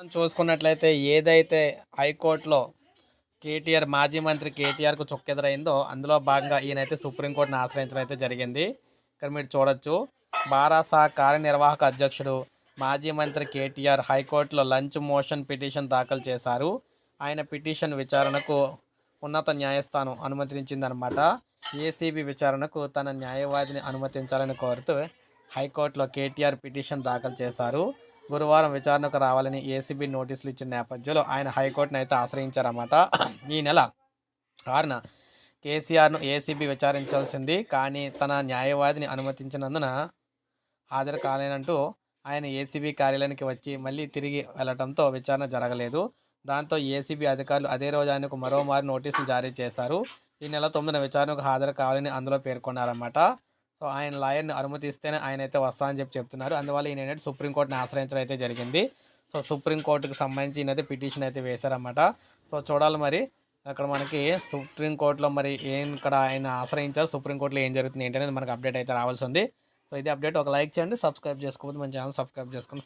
చూసుకున్నట్లయితే ఏదైతే హైకోర్టులో కేటీఆర్ మాజీ మంత్రి కేటీఆర్కు చొక్కెదురైందో అందులో భాగంగా ఈయనైతే సుప్రీంకోర్టును ఆశ్రయించడం అయితే జరిగింది. ఇక్కడ మీరు చూడొచ్చు బారాసా కార్యనిర్వాహక అధ్యక్షుడు మాజీ మంత్రి కేటీఆర్ హైకోర్టులో లంచ్ మోషన్ పిటిషన్ దాఖలు చేశారు. ఆయన పిటిషన్ విచారణకు ఉన్నత న్యాయస్థానం అనుమతించిందనమాట ఏసీబీ విచారణకు తన న్యాయవాదిని అనుమతించాలని కోరుతూ హైకోర్టులో కేటీఆర్ పిటిషన్ దాఖలు చేశారు. గురువారం విచారణకు రావాలని ఏసీబీ నోటీసులు ఇచ్చిన నేపథ్యంలో ఆయన హైకోర్టును అయితే ఆశ్రయించారన్నమాట. ఈ నెల ఆరున కేసీఆర్ను ఏసీబీ విచారించాల్సింది కానీ తన న్యాయవాదిని అనుమతించినందున హాజరు కాలేనంటూ ఆయన ఏసీబీ కార్యాలయానికి వచ్చి మళ్ళీ తిరిగి వెళ్ళడంతో విచారణ జరగలేదు. దాంతో ఏసీబీ అధికారులు అదే రోజు ఆయనకు మరోమారు నోటీసులు జారీ చేశారు. ఈ నెల తొమ్మిదిన విచారణకు హాజరు కావాలని అందులో పేర్కొన్నారన్నమాట. సో ఆయన లాయర్ని అనుమతిస్తేనే ఆయన అయితే వస్తా అని చెప్పి చెప్తున్నారు. అందువల్ల ఈయన ఏంటంటే సుప్రీంకోర్టుని ఆశ్రయించడం అయితే జరిగింది. సో సుప్రీంకోర్టుకు సంబంధించి ఈయనైతే పిటిషన్ అయితే వేశారన్నమాట. సో చూడాలి మరి. అక్కడ మనకి సుప్రీంకోర్టులో మరి ఏం ఇక్కడ ఆయన ఆశ్రయించారు సుప్రీంకోర్టులో ఏం జరుగుతుంది ఏంటనేది మనకు అప్డేట్ అయితే రావాల్సి ఉంది. సో ఇది అప్డేట్. ఒక లైక్ చేయండి సబ్స్క్రైబ్ చేసుకోవద్దు మన ఛానల్ సబ్స్క్రైబ్ చేసుకొని